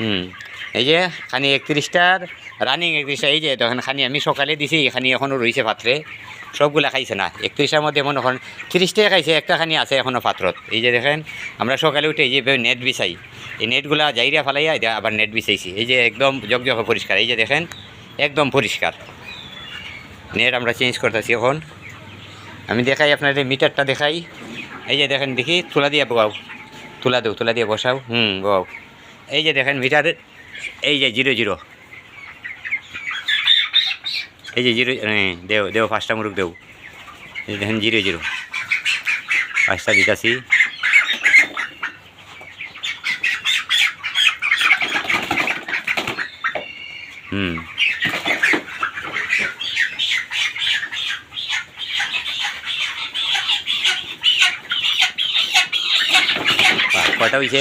হুম। এই যে খানি একত্রিশটার রানিং একত্রিশটা এই যে তখন খানি আমি সকালে দিছি, খানি এখনও রয়েছে পাত্রে সবগুলা খাইছে না। একত্রিশটার মধ্যে মনে এখন তিরিশটাই খাইছে, একটা খানি আছে এখনও পাত্রত এই যে দেখেন, আমরা সকালে উঠে এই যে নেট বিছাই। এই নেটগুলা যাইরা ফালাইয়া আবার নেট বিছাইছি। এই যে একদম জগজগ পরিষ্কার এই যে দেখেন, একদম পরিষ্কার নেট আমরা চেঞ্জ করতেছি এখন। আমি দেখাই আপনাদের মিটারটা দেখাই। এই যে দেখেন দেখি, তুলা দিয়ে বসাও তুলা দেও, তুলা দিয়ে বসাও। হুম বসাও এই যে দেখেন মিটার এই যে জিরো জিরো এই যে জিরো হ্যাঁ দেও দেও পাঁচটা মুরুখ দেও এই দেখেন জিরো জিরো পাঁচটা দিতাছি হুম বাহ, কয়টা হয়েছে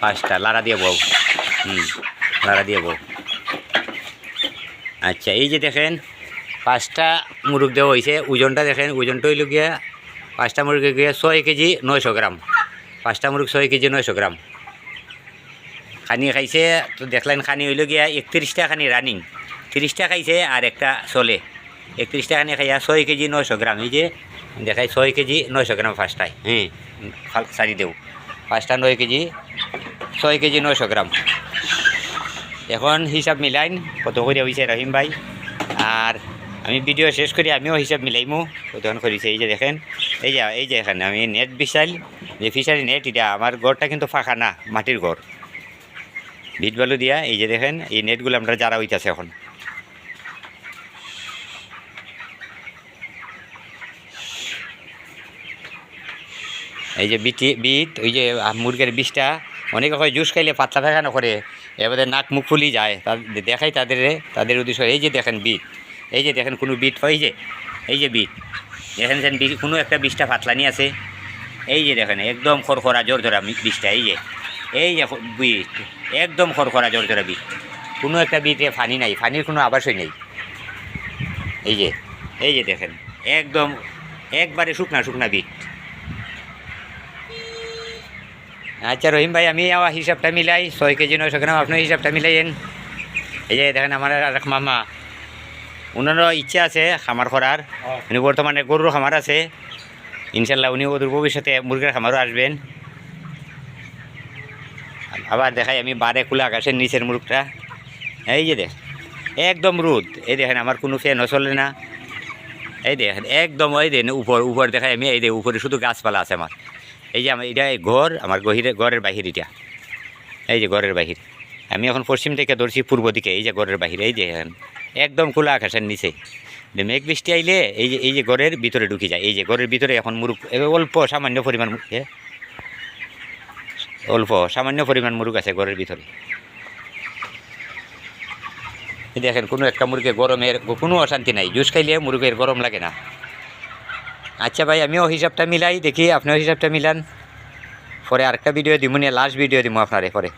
পাঁচটা লাড়া দিয়ে বউ। হুম, লাড়া দিয়ে বউ। আচ্ছা এই যে দেখেন, পাঁচটা মুরগ দেওয়া হয়েছে ওজনটা দেখেন, ওজনটা হইল গিয়া, পাঁচটা মুরগি গিয়ে ছয় কেজি নয়শো গ্রাম। পাঁচটা মুরগ ছয় কেজি নয়শো গ্রাম। খানি খাইছে, তো দেখলেন খানি হইল গিয়া একত্রিশটা খানি রানিং। তিরিশটা খাইছে আর একটা চলে। একত্রিশটা খানি খাইয়া ছয় কেজি নয়শো গ্রাম। এই যে, দেখাই, ছয় কেজি নয়শো গ্রাম পাঁচটায়। হ্যাঁ সারি দেও। পাঁচটা নয় কেজি ছয় কেজি নয়শো গ্রাম। এখন হিসাব মিলাইন, কত করে হয়েছে রহিম ভাই? আর আমি ভিডিও শেষ করি, আমিও হিসাব মিলাইমো। কতক্ষণ করেছে, এই যে দেখেন, এই যে এই যে এখানে আমি নেট বিছাইল যে ফিশারি নেট এটা আমার ঘরটা কিন্তু ফাঁকা না, মাটির ঘর। ভিট বালু দিয়া, এই যে দেখেন, এই নেটগুলো আমরা যারা হইতেছে এখন। এই যে বিটি, বিট, ওই যে মুরগের বিষটা, অনেকে হয় জুস খাইলে পাতলা পায়খানা করে, এবারে নাক মুখ ফুলি যায়। তাদের দেখাই তাদের তাদের উদ্দেশ্য। এই যে দেখেন বিট, এই যে দেখেন কোনো বিট হয় যে, এই যে বিট। দেখেন সেন কোনো একটা বিষটা ফাতলানি আছে। এই যে দেখেন, একদম খরখরা জোর ধরা বিষটা, এই যে। এই যে বিট, একদম খরখরা জোর ধরা বিট। কোনো একটা বিটে ফানি নাই, ফানির কোনো আবাসই নেই। এই যে এই যে দেখেন, একদম, একবারে শুকনা শুকনা বিট। আচ্ছা রহিম ভাই আমি আমার হিসাবটা মিলাই ছয় কেজি নয়শো গ্রাম আপনার হিসাবটা মিলাইয়েন। এই যে দেখেন আমার আর এক মামা ওনারও ইচ্ছা আছে খামার করার। উনি বর্তমানে গরুর খামার আছে। ইনশাল্লাহ উনি ওদের ভবিষ্যতে মুরগির খামারও আসবেন। আবার দেখাই আমি বারে খোলা আকাশের নিচের মুরগটা। এই যে দেখ একদম রোদ। এই দেখেন আমার কোনো ফ্যানও চলে না। এই দেখেন একদম ওই দেন উপর উপর দেখাই আমি এই দে উপরে শুধু গাছপালা আছে আমার। এই যে আমার এটা ঘর, আমার গহিরে, ঘরের বাহির এটা। এই যে ঘরের বাহির। আমি এখন পশ্চিম থেকে ধরছি, পূর্ব দিকে, এই যে ঘরের বাহির, এই যে একদম খোলা আকাশের নিচে। মেঘ বৃষ্টি আইলে এই যে এই যে ঘরের ভিতরে ঢুকে যায়। এই যে ঘরের ভিতরে এখন মুরুগ এ অল্প সামান্য পরিমাণ অল্প সামান্য পরিমাণ মুরুগ আছে ঘরের ভিতরে। দেখেন, কোনো একটা মুরগি গরমের, কোনো অশান্তি নাই। জুস খাইলে মুরগের গরম লাগে না। আচ্ছা ভাই, আমিও হিসাবটা মিলাই, দেখি আপনিও হিসাবটা মিলান। পরে আরেকটা ভিডিও দিব নিয়ে লাস্ট ভিডিও দিব আপনারে, পরে।